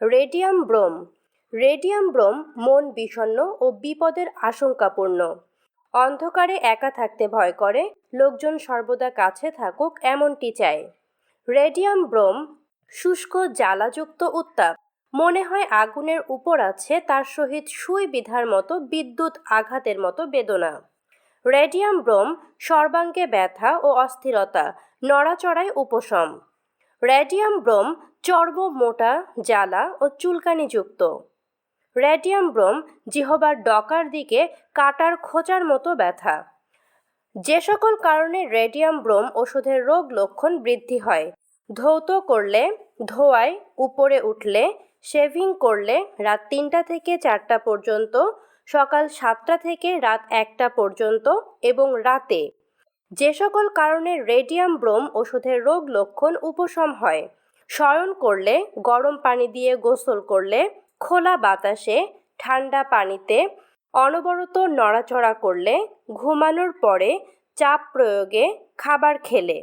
Radium broom. Radium broom মন বিষণ্ণ ও বিপদের আশঙ্কাপূর্ণ। অন্ধকারে একা থাকতে ভয় করে, লোকজন সর্বদা কাছে থাকুক এমনটি চায়। রেডিয়াম ব্রোম শুষ্ক জ্বালাযুক্ত উত্তাপ। মনে হয় আগুনের উপর আছে তার সহিত সুই বিধার মতো বিদ্যুৎ আঘাতের মতো বেদনা। রেডিয়াম ব্রোম সর্বাঙ্গে ব্যথা ও অস্থিরতা, নড়াচড়ায় উপশম। রেডিয়াম ব্রোম চর্ম মোটা, জ্বালা ও চুলকানিযুক্ত। রেডিয়াম ব্রোম জিহবার ডকার দিকে কাটার খোঁচার মতো ব্যথা। যে সকল কারণে রেডিয়াম ব্রোম ওষুধের রোগ লক্ষণ বৃদ্ধি হয়। ধৌত করলে, ধোয়ায় উপরে উঠলে, শেভিং করলে রাত তিনটা থেকে চারটা পর্যন্ত, সকাল সাতটা থেকে রাত একটা পর্যন্ত এবং রাতে যে সকল কারণে রেডিয়াম ব্রোম ওষুধের রোগ লক্ষণ উপশম হয়। শয়ন করলে, গরম পানি দিয়ে গোসল করলে, খোলা বাতাসে, ঠান্ডা পানিতে, অনবরত নড়াচড়া করলে, ঘুমানোর পরে চাপ প্রয়োগে খাবার খেলে।